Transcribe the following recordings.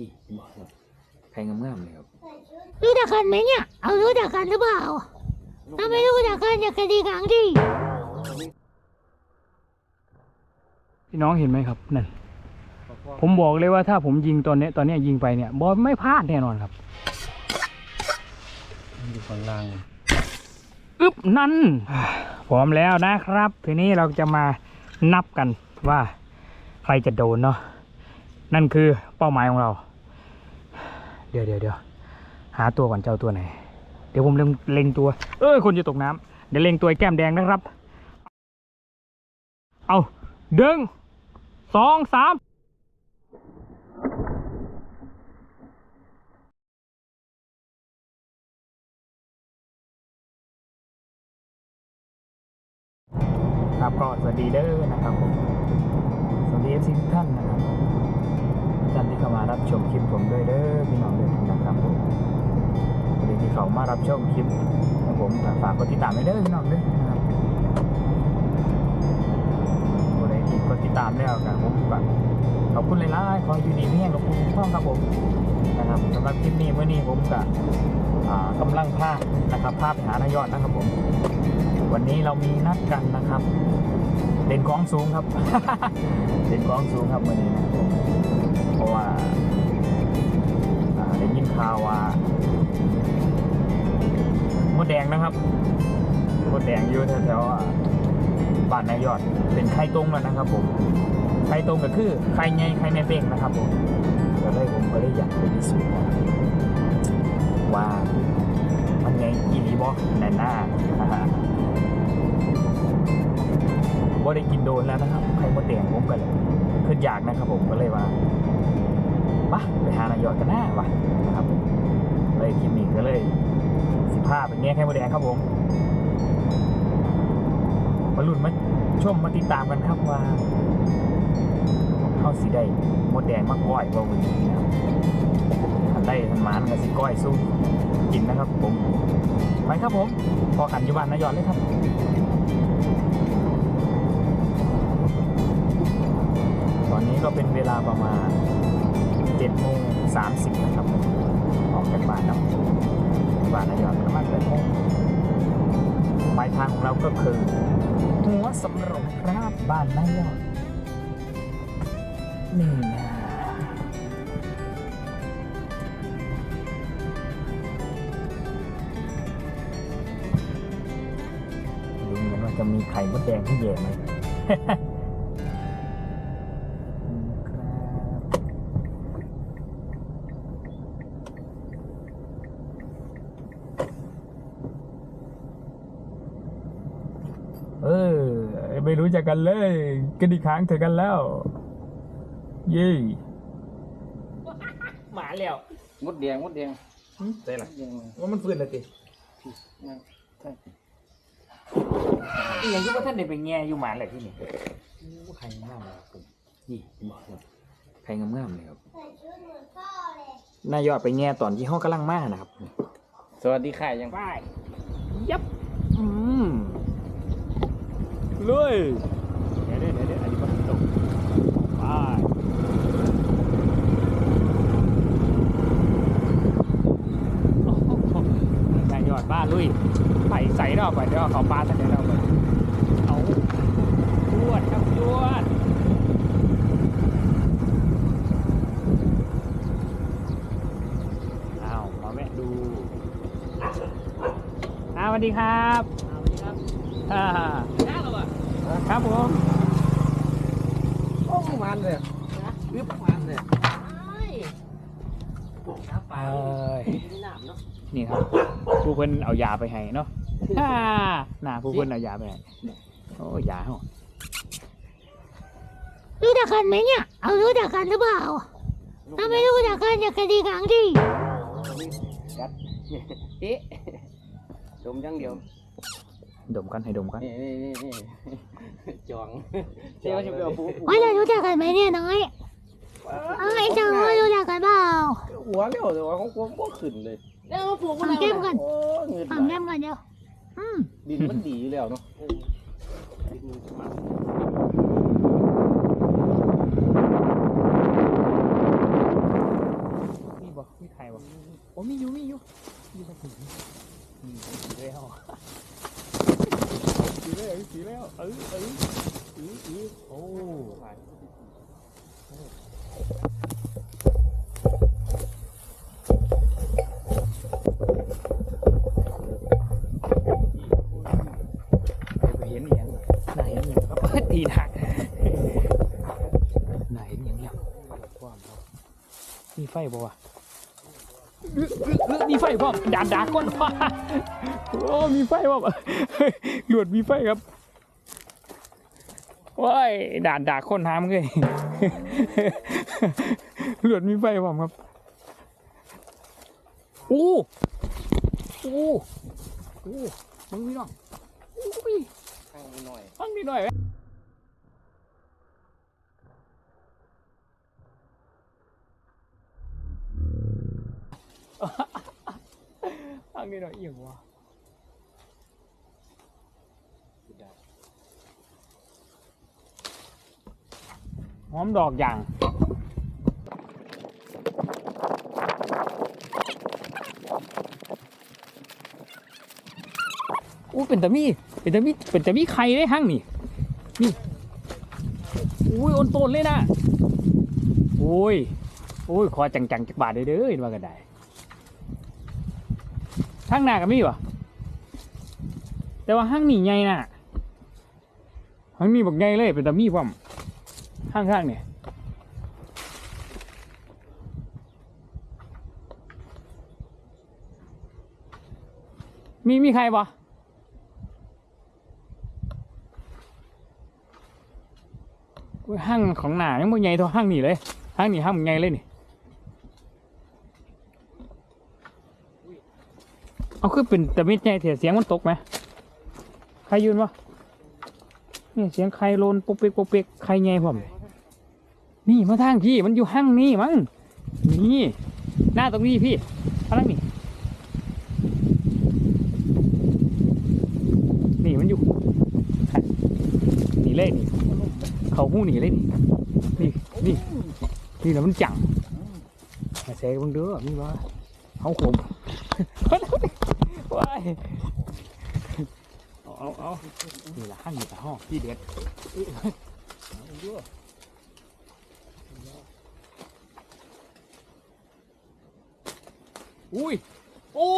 นี่บอกครับใครงามๆเลยครับรู้จักกันไหมเนี่ย เอารู้จักกันหรือเปล่า ถ้าไม่รู้จักกันอย่ากระดิกหางดิพี่น้องเห็นไหมครับนั่นผมบอกเลยว่าถ้าผมยิงตอนเนี้ยตอนเนี้ยยิงไปเนี่ยบอลไม่พลาดแน่นอนครับอยู่ข้างล่างอึ๊บนั่นพร้อมแล้วนะครับ ทีนี้เราจะมานับกันว่าใครจะโดนเนาะนั่นคือเป้าหมายของเรา เดี๋ยวเดี๋ยวเดี๋ยวหาตัวก่อนเจ้าตัวไหน เดี๋ยวผมเล็งเล็งตัว เอ้ยคนจะตกน้ำเดี๋ยวเล็งตัวไอ้แก้มแดงนะครับ เอาหนึ่งสองสามครับก็สวัสดีเด้อนะครับผมสวัสดีเอฟซีทุกท่านนะครับ ท่านที่เข้ามารับชมคลิปผมด้วยเด้อพี่น้องเด้อนะครับผมวัสดีที่เขามารับชมคลิปของผมฝากกดติดตามให้เด้อพี่น้องเด้อนะครับคนไหนที่กดติดตามแล้วกันผมก็ขอบคุณหลายๆขออยู่ดีไม่แห้งกับคุณพ่อครับผมนะครับสำหรับคลิปนี้เมื่อนี้ผมก็อ่ากำลังพาพนะครับพาไปหานายยอดนะครับผม วันนี้เรามีนัดกันนะครับ เด่นกองสูงครับ เด่นกองสูงครับวันนี้นะครับ เพราะว่าอ่าได้ยินข่าวว่ามดแดงนะครับมดแดงอยู่แถวๆบ้านนายยอดเป็นไข่ตรงแล้วนะครับ ผมไข่ตรงก็คือไข่ไงไข่ในเป้งนะครับผมก็เลยผมก็เลยอยากไปพิสูจน์ว่ามันไงอีลีบอแน่หน้าบ่ได้กินโดนแล้วนะครับไข่มดแดงผมก็เลยขึ้นอยากนะครับผมก็เลยว่า ปะไปหานายอดกันหน้าวะนะครับเลยคลิปนี้ก็เลยสิบห้าเป็นแง่ไข่โมดแดงครับผมมาลุ้นมาชมมาติดตามกันครับว่าเข้าสิได้มดแดงมาก้อยบ่วันนี้นะครับทันได้ทันมานกับสิก้อยสู้กินนะครับผมไปครับผมพอกันยู่บ้านนายอดเลยครับตอนนี้ก็เป็นเวลาประมาณ 7โมง30นะครับผมออกจากบ้านนาะบ้านนายอดประมาณ8โมงปลายทางของเราก็คือ หัวสำโรงครับบ้านนายอดนี่นะดูเหมือนว่าจะมีไข่มดแดงที่แย่ไหม เออ ไม่รู้จักกันเลยกระดิกค้างเถอะกันแล้ว เยี่หมาแล้วมดแดงมดแดงใช่หรอมดแดงว่ามันฟื้นแล้วตินั่นใช่อีหยังที่ว่าท่านได้ไปแง่อยู่หมาแหละที่นี่ใครงามเลยครับผมนี่บอกครับใครงามๆเลยครับนายยอดไปแง่ตอนที่ห้องกำลังมานะครับ สวัสดีค่ะยังไปยับอืมเลยเดี๋ยวเดี๋ยวเดี๋ยวอันนี้ก็ตกไปโอ้โหนายอดบ้าลุยไปใส่ดอกไปเดี๋ยวเขาปลาทันเดี๋ยวเราไปเอาจวดครับจวดเอามาแวะดูอ้าวสวัสดีครับสวัสดีครับ ครับผมโอ้มันเลยรึบมันเลยเอ้ยนี่ครับ ผู้เพิ่นเอายาไปให้เนาะฮ่าน่าผู้เพิ่นเอายาไปให้โอ้ยาเหรอรู้จักกันไหมเนี่ย เอารู้จักกันหรือเปล่า ถ้าไม่รู้จักกันอย่ากระดิกหางดิกัดเอ๊ะดมอย่างเดียว ดมกันให้ดมกันนี่นี่นี่นี่จองเจ้าจะไปเอาปูว่าจะรู้จักกันไหมเนี่ยน้อยเอ้ยจังว่ารู้จักกันเปล่าหัวเร็วแต่ว่าของกูก็ขึ้นเลยฟังแก้มกันโอ้เงินฟังแก้มกันเดียวอืมดินมันดีอยู่แล้วเนาะโอ้มีอยู่มีอยู่มีสักทีมีสีแล้ว สีแล้วสีแล้วเออเออเออเออโอ้ไปเห็นอย่างไหนอย่างครับเปิดดีนักไหนอย่างเงี้ยมีไฟบ่วะอึ๊ะอึ๊ะอึ๊ะ มีไฟพร้อมดาดดาก้นฟ้าโอ้มีไฟพร้อมเฮ้ยหลวดมีไฟครับว้ายดาดดาก้นน้ำเลยหลวดมีไฟพร้อมครับโอ้โอ้โอ้มึงพี่น้องอุ้ยข้างนี้หน่อยฟังนิดหน่อย ไหมฟังนิดหน่อยเอียงวะหอมดอกอย่างอู้เป็นตะมีเป็นตะมีเป็นตะมีไข่ได้หั่งนี่นี่อุ้ยโอนโตนเลยนะโอ้ยโอ้ยขอจังๆจักบาทเด้อเด้อเห็นว่ากันได้ ห้างหน้าก็มีวะแต่ว่าห้างนี่ใหญ่น่ะห้างนี่บักใหญ่เลยเป็นตามีพร้อมห้างข้างเนี่ยมีมีใครปะห้างของหนายังบ่ใหญ่เท่าห้างนี่เลยห้างนี่ห้างมันใหญ่เลยนี่เอา คือเป็นแต่ไม่ใหญ่เถียเสียงมันตกไหมใครยืนวะนี่เสียงใครโลนปุ๊กเป๊กปุ๊กเป๊กใครใหญ่ผมนี่มาทางพี่มันอยู่ห้างนี่มั้งนี่หน้าตรงนี้พี่มาทางนี่นี่มันอยู่นี่เลยนี่เขาหู้หนีเลยนี่ นี่ นี่นี่นะมันจังมาแซงเบังเด้อมีว่าเขาขม ว้ายเอาเอาเอานี่ละห้างอยู่แต่ห้องที่เด็ดเอาด้ออุ้ยโอ้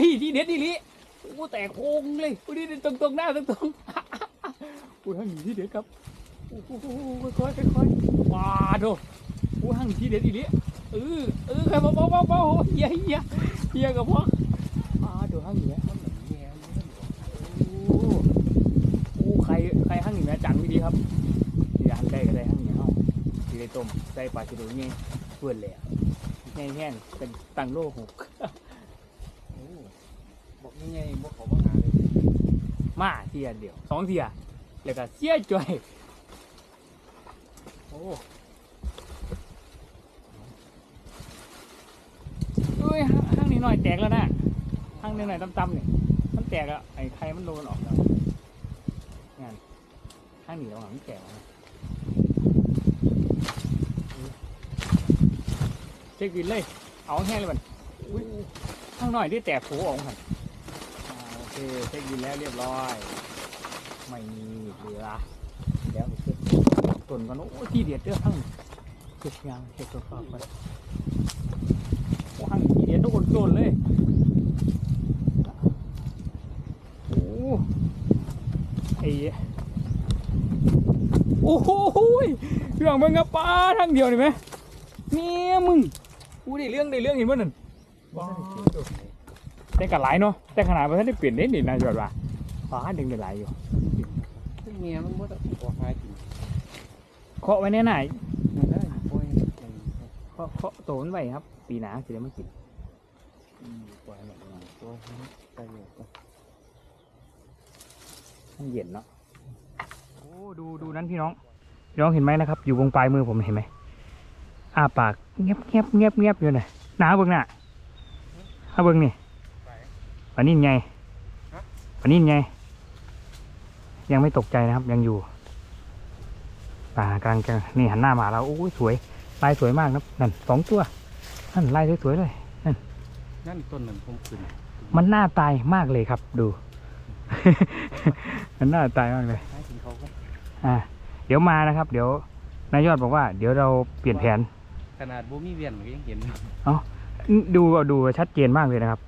ยที่เด็ดนี่ลิโอ้แตกโคงเลยอุ้ยนี่ตรงตรงๆหน้าตรงตรงๆอุ้ยห้างอยู่ที่เด็ดครับโอ้โหค่อยๆค่อยๆว้าดโอ้หังที่เด็ดอีลีเออเออใครมาเบาเบาเบาเฮียเฮียเฮียกับพ่อว้าโดหังอยู่แล้วโอ้โอ้ใครใครหังอยู่แล้วจังไม่ดีครับที่ร้านได้ก็ได้หังอยู่เฮาที่ได้ต้มใส่ปลาชิโดเนี่ยเปื่อนเลยแห้งแห้งๆเป็นตังโลหกบอกยังไงบอกเขามาหาเลยมาเทียเดียวสองเทียแล้วก็เสียจ่อยโอ้เอ้ยห้างนี้หน่อยแตกแล้วนะห้างนี้หน่อยต่ำๆเนี่ยมันแตกแล้วไอ้ไข่มันโดนออกแล้ว ห้างนี้เราหลังแกแล้วนะเช็คบินเลย เอาแห้งเลยมันอุ้ยข้างหน่อยที่แตกโผล่ออกมันอ่าโอเคเช็คบินแล้วเรียบร้อย ไม่มีเหลือเดี๋ยวเช็คต้นกันโอ้ที่เดียดเด้อทั้งเช็คยางเช็คตัวข้าวไปโอ้หังที่เดียดทุกคนโดนเลยโอ้ไอ้ อ้โหเรื่องมึงกับปลาทั้งเดียวนี่ไหมเนี่ยมึงกูได้เรื่องได้เรื่องเห็นมั้นั่นแต่กัหลายเนาะแต่ขนาดว่าท่านได้เปลี่ยนเด้นี่นายจอดว่าฟ้าดึงได้หลายอยู่เมียมันบ่ได้ขอหากินเคาะไว้แน่ไหนเคาะเคาะโตนไว้ครับ ปีหนาสิได้มากินอืมปล่อยหน่อยหน่อยปล่อยให้ไปอยู่ก็มันเย็นเนาะ ดูดูนั้นพี่น้องพี่น้องเห็นไหมนะครับ อยู่วงปลายมือผมเห็นไหมอ้าปากเงียบเงียบเงียบเงียบอยู่น่ะหนาเบิ่งน่ะถ้าเบิ่งนี่ปานิ่นไงปานิ่นไง ยังไม่ตกใจนะครับ ยังอยู่ป่ากลางจะนี่หันหน้ามาแล้วโอ้ยสวยลายสวยมากนะนั่นสองตัวนั่นลายสวยๆเลยนั่นนั่นต้นนั้นผมขึ้นมันน่าตายมากเลยครับ ดู มันน่าตายมากเลยให้ถึงเขาก็ อ่า เดี๋ยวมานะครับ เดี๋ยวนายยอดบอกว่าเดี๋ยวเราเปลี่ยนแผน ขนาดบูมีเวียนก็ยังเห็นดูดูชัดเจนมากเลยนะครับ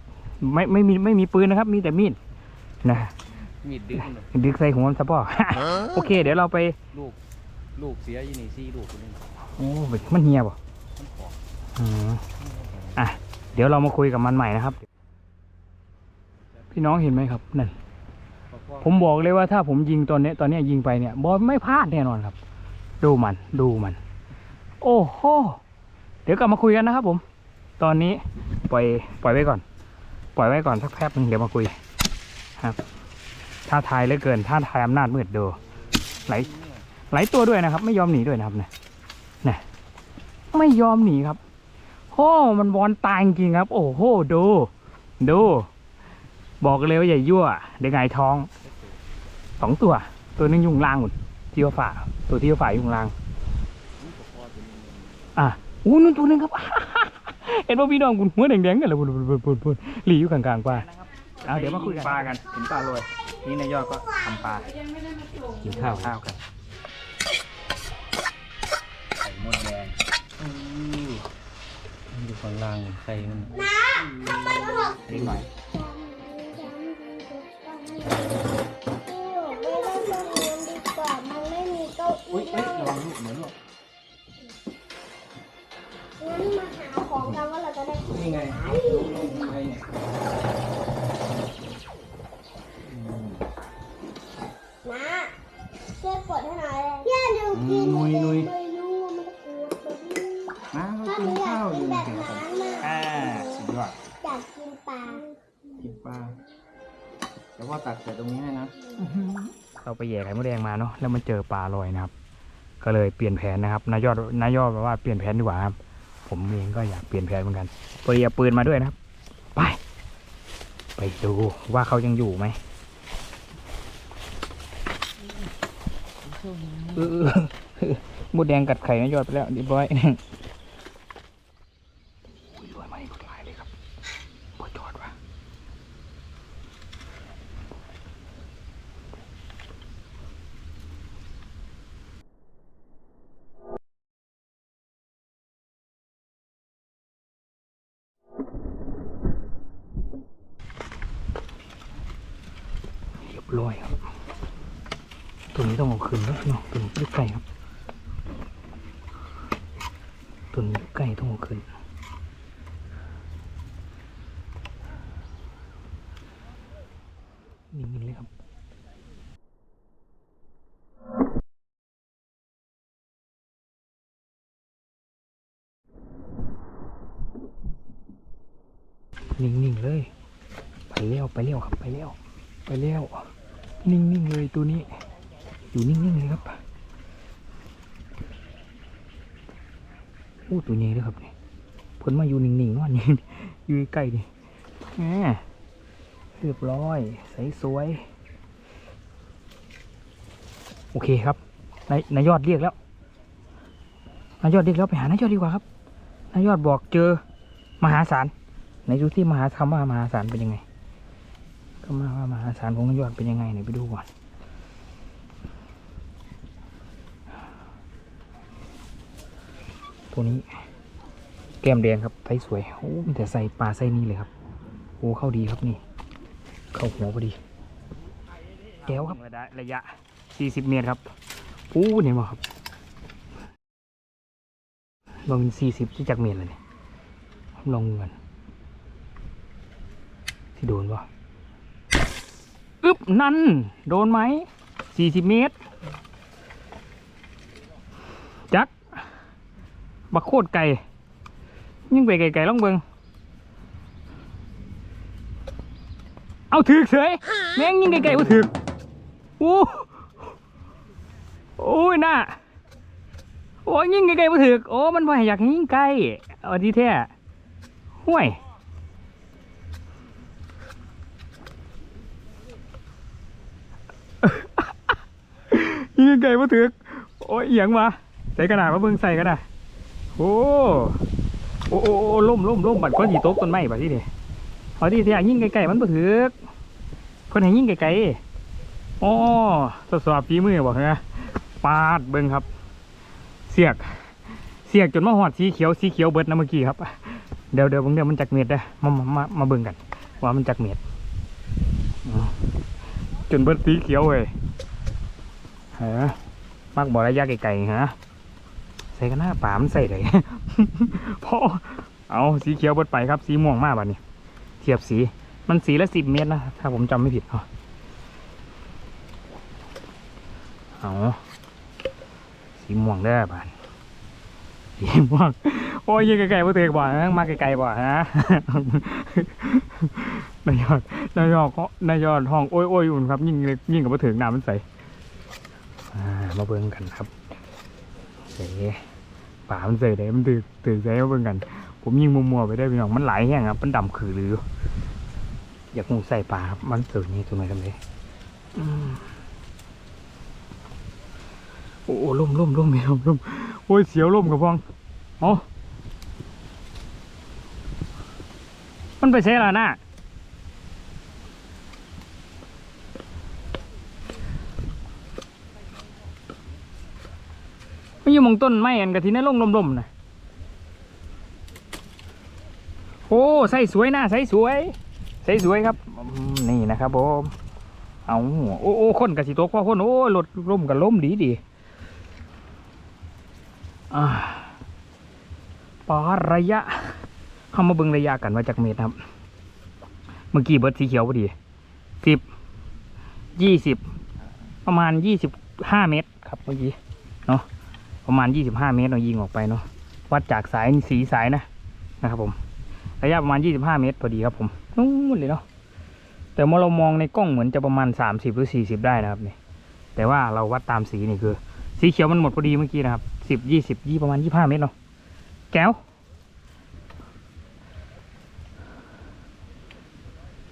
ไม่ไม่มีไม่มีปืนนะครับ มีแต่มีดนะมีดดึงเลยดึกใส่หัวมันซะป่อ โอเค เดี๋ยวเราไปลูก ลูกเสียอยู่นี่ซี่ลูกคนนึงโอ้มันเหียบ่มันขออืมอะเดี๋ยวเรามาคุยกับมันใหม่นะครับ พี่น้องเห็นไหมครับนั่น ผมบอกเลยว่าถ้าผมยิงตอนนี้ตอนนี้ยิงไปเนี่ยบอลไม่พลาดแน่นอนครับ ดูมันดูมัน โอ้โหเดี๋ยวกลับมาคุยกันนะครับผม ตอนนี้ปล่อยปล่อยไว้ก่อน ปล่อยไว้ก่อนสักแป๊บหนึงเดี๋ยวมาคุยครับท้าทายเหลือเกินท้าทายอำนาจมืดดูไหลไหลตัวด้วยนะครับ ไม่ยอมหนีด้วยนะครับเนี่ยนี่ยไม่ยอมหนีครับโอ้มันบอลตายจริงครับ โอ้โหดูดู บอกเลยว่าอย่ายั่วเดี๋ยวไงายท้องสองตัว ตัวหนึงอยุงล่างหมดที่ว่าฝ่าตัวที่ว่าฝ่าอยุงล่าง อะอู้นู่นตัวหนึงครับเห็นว่าพี่น้องคุณหัวแดงๆกันเลยปุ่นปุ่นปุ่นปุ่นปุ่นหลีอยู่กลางๆป่าเอาเดี๋ยวมาคุยกันปลากันเห็นปลาลอยนี่นายยอดก็ทำปลากินข้าวข้าวกันไข่มดแดงอยู่ข้างล่างใครมันนิดหน่อย ของกันว่าเราจะได้นี่ไงไงเนี่ยนะช่วยกดให้หน่อยย่าดูกินไม่รู้มันกลัวตัวนี้มาเขาถ้ากิหนนูอยาข้ากวอกิยู่นแบบเห็นนั้ครับนน่ะอ่าสุดยอดอยากกินปลากินปลาเดี๋ยวพ่อตัดใส่ตรงนี้ให้นะเราไปแย่ไข่มดแดงมาเนาะแล้วมันเจอปลาลอยนะครับ ก็เลยเปลี่ยนแผนนะครับนายยอดนายยอดบอกว่าเปลี่ยนแผนดีกว่าครับ ผมเองก็อยากเปลี่ยนแผนเหมือนกันพอดีเอาปืนมาด้วยนะครับ ไป ไปดูว่าเขายังอยู่ไหมเออเออเออมดแดงกัดไข่นายยอดไปแล้วเรียบร้อยอุ้ยรวยไหมรถหลายเลยครับปวดจอดว่ะ เร้อยครับตัวนี้ต้องเอาคืนแล้วเนาะตัวนี้อยู่ครับตัวนี้อยู่ต้องเอาคืนนิ่งๆเลยครับนิ่งๆเลย ไปเลี้ยวไปเลี้ยวครับไปเลี้ยวไปแล้ว ตัวนี้ อยู่นิ่งๆเลยครับโอ้ตัวนี้เลยครับนี่เพิ่นมาอยู่นิ่งๆนอนอยู่อยู่ใกล้ๆนี่แหมเรียบร้อยใสสวย โอเคครับนายนายยอดเรียกแล้วนายยอดเรียกแล้วไปหานายยอดดีกว่าครับนายยอดบอกเจอมหาศาลไหนดูที่มหาคำว่ามหาศาลเป็นยังไงก็มาว่ามหาศาลของนายยอดเป็นยังไงเนี่ยไปดูก่อน ตัวนี้ แก้มแดงครับไซส์สวยโอ้มีแต่ใส่ปลาไส้นี้เลยครับโอ้เข้าดีครับนี่ เข้าหัวพอดีแก้วครับระยะ 40 เมตรครับโอ้เนี่ยมาครับลอง40ที่จากเมตรเลยเนี่ยลองกันที่โดนปะอึ๊บนั่น โดนไหมสี่สิบเมตร จัก บักโคตรไก่ยิ่งไปไก่ๆล่องเบิงเอาถือเฉยแม่งยิ่งไก่ๆว่าถือกโอ้โอ้ยน่าโอ้ยยิ่งไก่ๆว่าถือกโอ้มันบ่ให้อยากยิ่งไก่เอาดีแท้ห่วยยิงไก่มาถึกโอ้ยเอียงมาใส่กระดาษมาเบิ่งใส่กระดาษ โอ้โอ้โอ้ล่มล่มล่มบัดก้อนสีโต๊ะต้นไม้บัดที่นี่มเอาที่ที่ยิ่งไกลๆมันบ่ถือเพิ่นให้ยิ่งไกลๆอ๋อทดสอบฝีมือบอกนะปาดเบิ่งครับ เสียก เสียกจนมาหอดสีเขียวสีเขียวเบิดนะเมื่อกี้ครับเดี๋ยวเดี๋ยวเดี๋ยวมันจักเม็ดเด้มามามามาเบิ่งกัน ว่ามันจักเม็ดจนเบิดสีเขียวเว้ยฮะมักบอกระยะไกลๆฮะ ส่กันหน้าป่ามันใส่เลยพอเอาสีเขียวเบิดไปครับ สีม่วงมากบัดนี้ เทียบสีมันสีละสิบเมตรนะ ถ้าผมจำไม่ผิดเนาะเอาสีม่วงได้บานสีม่วงโอ้ยยิงไกลๆบ่เตะบ่ฮะมาไกลๆบ่ฮะนายยอดนายยอดนายยอดห้องโอ้ยโอ้ยอยู่ครับ ยิ่งเลยยิ่งกับบ่ถึงน้ำมันใสมาเบิ่งกันครับเส ป่ามันใส่ได้มันตื่นตื่นใส่มาเบิ่งกัน ผมยิงมัวๆไปได้พี่น้องมันไหลแห้งครับมันดำคือหรืออยากงูใส่ปลาครับมันเสือนี่ตัวไหนกันเลยอืมโอ้ล่มล่มล่มไม่ล่มล่มโอ้ยเสียวล่มกับพองเอ๋อมันไปใช่แล้วนะ อยู่มงต้นไม้อันกะทีนั้นล่มล่มลมนะโอ้ใส่สวยนะใส่สวยใส่สวยครับนี่นะครับผมเอาโอ้โอ้คนกับสิตกพ่อคนโอ้รถร่มกับล้มดีดีปาระยะ เข้ามาเบิงระยะกันว่าจากเมตรครับ เมื่อกี้เบิร์ดสีเขียวพอดีสิบยี่สิบประมาณยี่สิบห้าเมตรครับเมื่อกี้เนาะ ประมาณยี่สิบห้าเมตรเรายิงออกไปเนาะวัดจากสายสีสายนะนะครับผม ระยะประมาณ 25 เมตรพอดีครับผมนู้นเลยเนาะแต่เมื่อเรามองในกล้องเหมือนจะประมาณ 30 หรือ 40 ได้นะครับนี่แต่ว่าเราวัดตามสีนี่คือ สีเขียวมันหมดพอดีเมื่อกี้นะครับ10 20 20ประมาณ25เมตรเนาะแก้ว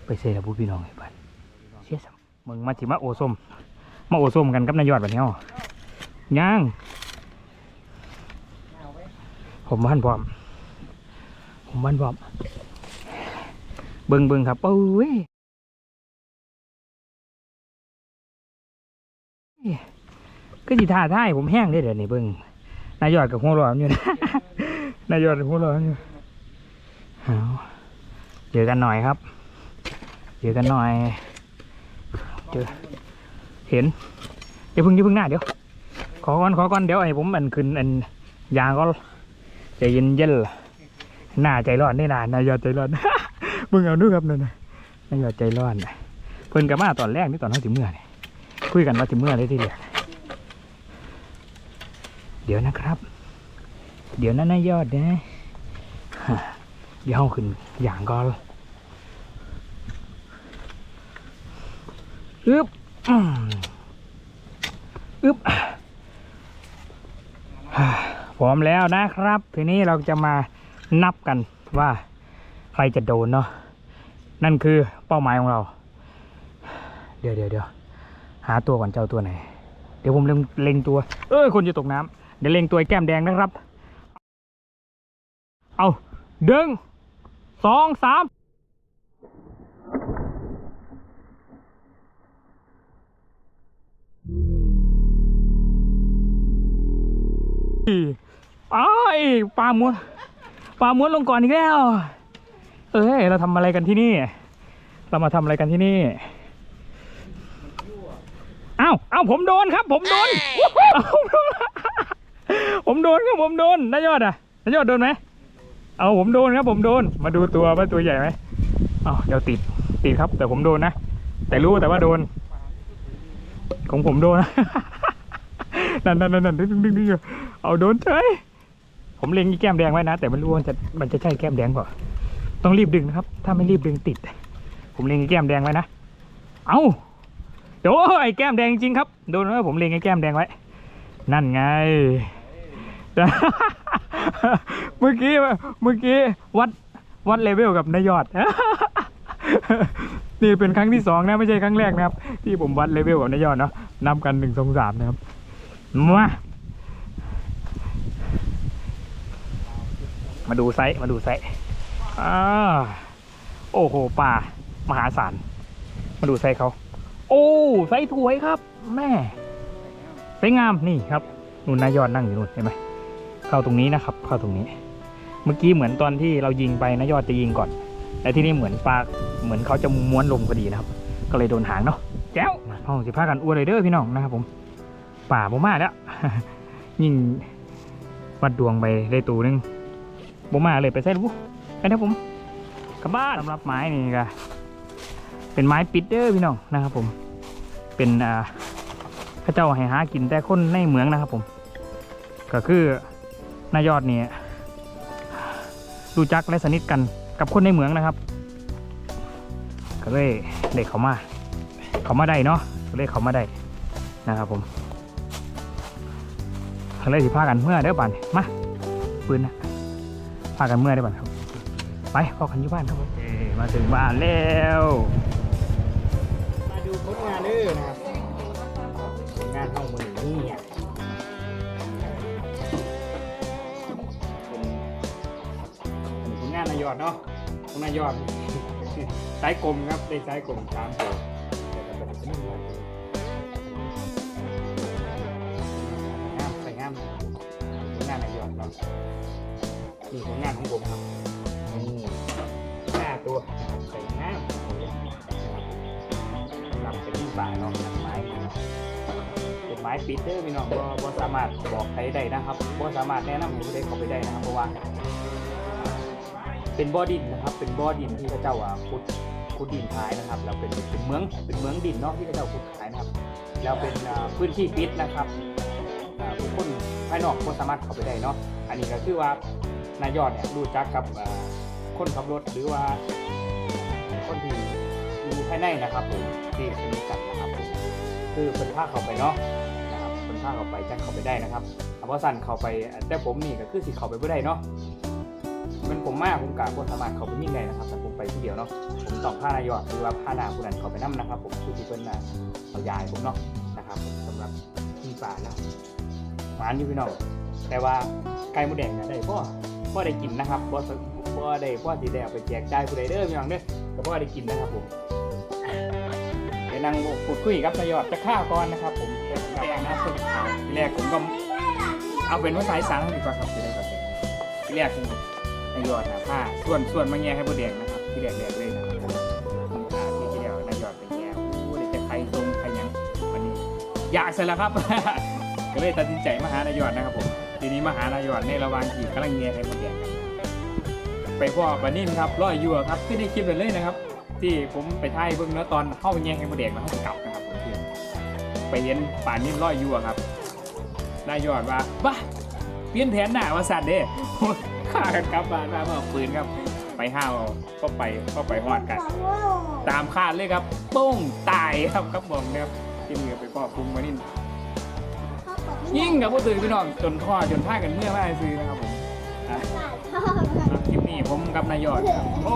ไปเซ่ละพูพี่น้องไอ้บ้านเชี่ยสัมมึงมาถิมาโอส้มมาโอส้มกันกับนายยอดแบบนี้อ๋อย่าง ผมบ้านพร้อม ผมบ้านพร้อม เบิ่งเบิ่งครับเอ้ยก็ดีท่าท่ายผมแห้งได้เดี๋ยวนี้เบิ่งนายยอดกับหัวเร้อนอยู่นะนายยอดกับหัวเร้อนอยู่เอาเจอกันหน่อยครับ เจอกันหน่อยเจอเห็นเดี๋ยวพึ่งเดี๋ยวพึ่งหน้าเดี๋ยวขอก่อนขอก่อนเดี๋ยวไอ้ผมอันขึ้นอันยางก็ ใจเย็นเย็นล่ะหน้าใจร้อนนี่นะนายยอดใจร้อนมึงเอาดูครับนั่นนายยอดใจร้อนนะเพิ่นกับมาตอนแรกนี่ตอนเขาสิเมื่อนี่คุยกันว่าสิเมื่อได้ทีเดียวเดี๋ยวนะครับ เดี๋ยวนั้นนายยอดนะเดี๋ยวเอาขึ้นอย่างก่อนอึ๊บอึ๊บ พร้อมแล้วนะครับ ทีนี้เราจะมานับกันว่าใครจะโดนเนาะนั่นคือเป้าหมายของเรา เดี๋ยวเดี๋ยวเดี๋ยวหาตัวก่อนเจ้าตัวไหน เดี๋ยวผมเล็งเล็งตัว เอ้ยคนจะตกน้ำเดี๋ยวเล็งตัวแก้มแดงนะครับ เอาดึงสองสามอ้ายปลาม้วนปลาม้วนลงก่อนอีกแล้ว เอ้ย เราทำอะไรกันที่นี่ เรามาทำอะไรกันที่นี่เอ้าเอ้าผมโดนครับ ผมโดนผมโดนผมโดนครับผมโดนนายยอดอะนายยอดโดนไหมเอาผมโดนครับผมโดน มาดูตัวว่าตัวใหญ่ไหมเอ้าเดี๋ยวติดติดครับ แต่ผมโดนนะแต่รู้แต่ว่าโดน ของผมโดนนั่นนั่นนั่นนั่นดึงดึงดึงเอาโดนเฉย ผมเล็งอีแก้มแดงไว้นะ แต่ไม่รู้ว่ามันจะมันจะใช่แก้มแดงเปล่าต้องรีบดึงนะครับ ถ้าไม่รีบดึงติด ผมเล็งอีแก้มแดงไว้นะ เอาเดี๋ยวไอ้แก้มแดงจริงครับ โดนแล้วผมเล็งไอ้แก้มแดงไว้ นั่นไงเมื่อกี้เมื่อกี้วัดวัดเลเวลกับนายยอด นี่เป็นครั้งที่สองนะไม่ใช่ครั้งแรกนะครับ ที่ผมวัดเลเวลกับนายยอดเนาะนับกันหนึ่งสองสามนะครับมา มาดูไซส์มาดูไซส์อ่าโอ้โหป่ามหาศาลมาดูไซส์เขาโอ้ไซส์ถวยครับ แม่ไซส์งามนี่ครับนู่นนายยอดนั่งอยู่นู่นเห็นไหมเข้าตรงนี้นะครับ เข้าตรงนี้ เมื่อกี้เหมือนตอนที่เรายิงไปนายยอดจะยิงก่อนและที่นี่เหมือนปลาเหมือนเขาจะม้วนลงพอดีนะครับ ก็เลยโดนหางเนาะแจ้วห้องสิพากันอ้วนเลยเด้อพี่น้องนะครับผมป่าบ่มาแล้วยิ่งวัดดวงไปได้ตูนึง บ่มาเลยไปใส่ลูกไปนะผมกลับบ้านสำหรับไม้นี่ก็เป็นไม้ปิดเด้อพี่น้องนะครับ ผม เป็นอ่าพระเจ้าให้หากินแต่คนในเมืองนะครับผม ก็คือนายยอดเนี่ยรู้จักและสนิทกันกับคนในเมืองนะครับ ก็เลยเด็กเขามา เขามาได้เนาะก็เลยเขามาได้นะครับผมก็เลยสิพากันเมื่อเด้อบันมาปืนนะ พากันเมื่อได้อบันครับ ไปพอกันอยู่บ้านครับผมเอ้มาถึงบ้านแล้ว มาดูผลงานเด้อนะครับผลงานเข้ามือนี่อะเป็นผลงานนายอดเนาะของนายอดสายกลมครับได้สายกลมสามตัวเดี๋ยวจะเป็นชิ้นงานงามใส่งามผลงานนายอดเนาะ นี่ผลงานของผมครับนี่ห้าตัวใส่งามนำเป็นป่าเนาะไม้เนาะเป็นไม้ปิดเด้อพี่น้องบ่บ่สามารถบอกใครได้นะครับบ่สามารถแนะนำให้ผู้ใดเข้าไปได้นะครับเพราะว่า เป็นบ่อดินนะครับ เป็นบ่อดินที่พระเจ้าอะขุดขุดดินขายนะครับแล้วเป็นเป็นเมืองเป็นเมืองดินเนาะที่พระเจ้าขุดขายนะครับแล้วเป็นพื้นที่ปิดนะครับอ่าบุคคลภายนอกก็สามารถเข้าไปได้เนาะ อันนี้ก็คือว่า นายยอดเนี่ยรู้จักกับคนขับรถหรือว่าคนที่อยู่ภายในนะครับผมที่สนิทกันนะครับผมคือเป็นผ้าเข้าไปเนาะนะครับเป็นผ้าเข้าไปจังเข้าไปได้นะครับเอาพราะสั่นเข้าไปแต่ผมนี่ก็คือสิเข้าไปไม่ได้เนาะมันผมมากผมกาบสามารถเขาไปยิ่งได้นะครับแต่ผมไปผู้เดียวเนาะผมต้องผ้านายอดหรือว่าผ้านาผู้นั้นเขาไปนั่นะครับ ผมคือที่เพิ่นน่ะเอายายผมเนาะนะครับสำหรับที่ป่าแล้วหวานอยู่พี่น้องแต่ว่าไก่มดแดงเนี่ยได้พ่อ พ่อได้กินนะครับพ่อพ่อได้พ่อสีแดงไปแจกได้ผู้ใดเด้อพี่น้องเด้อแต่พ่อได้กินนะครับผมเดี๋ยวนั่งพูดคุยกับนายยอดจะข้าวก่อนนะครับ ผมเป็นแดงนะสุดทีแรกผมก็เอาเป็นภาษาอีสานดีกว่าครับจะได้เข้าใจทีแรกผมนายยอดนะผ้าส่วนส่วนมาแง่ให้โบแดงนะครับที่แรกๆเลยนะครับที่จีเดียวนายยอดไปแง่โอ้เดี๋ยวจะใครตรงใครยังวันนี้อยากเสร็จแล้วครับ ก็เลยตัดสินใจมาหานายยอดนะครับผม ทีนี้มหานายยอดในระหว่างที่กำลังแง่ให้โบแดงกันไปพ่อบันนิ่ครับร้อยยัวครับขึ้นในคลิปเลยนะครับ ที่ผมไปถ่ายเบิ่งแล้วตอนเข้าไปแง่ให้โบแดงแล้วเขากลับนะครับไปเห็นป่านนิ่ร้อยยัวครับนายยอดว่าบ้าเปลี่ยนแผนหน้าว่าสัตว์เด้ฆ่ากันกลับบ้านมาเพื่อเอาปืนครับ ไปห้าวก็ไปก็ไปฮอดกัน ตามคาดเลยครับ ปุ้งตายครับครับผมนะครับที่มือไปพ่อพุงมานิ่ ยิ่งกับผู้ตื่นพี่น้องจนพ่อจนท่ากันเมื่อไม่ซื้อนะครับผมอะคลิปนี้ผมกับนายยอดครับโอ้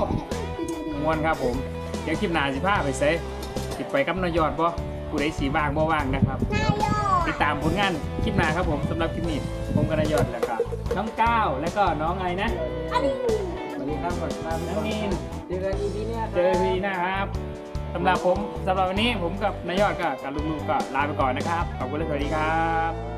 มวนครับผมเดี๋ยวคลิปหน้าสิพาไปเซ่ติดไปกับนายยอดบ่ผู้ใดสีว่างบ่ว่างนะครับติดตามผลงานคลิปหน้าครับผมสำหรับคลิปนี้ผมกับนายยอดแล้วก็น้องก้าวแล้วก็น้องอะไรนะสวัสดีครับก่อนมาน้องมีนเจอกันอีพีเนี่ยเจอพีนะครับสำหรับผมสำหรับวันนี้ผมกับนายยอดก็กับลุงๆก็ลาไปก่อนนะครับขอบคุณและสวัสดีครับ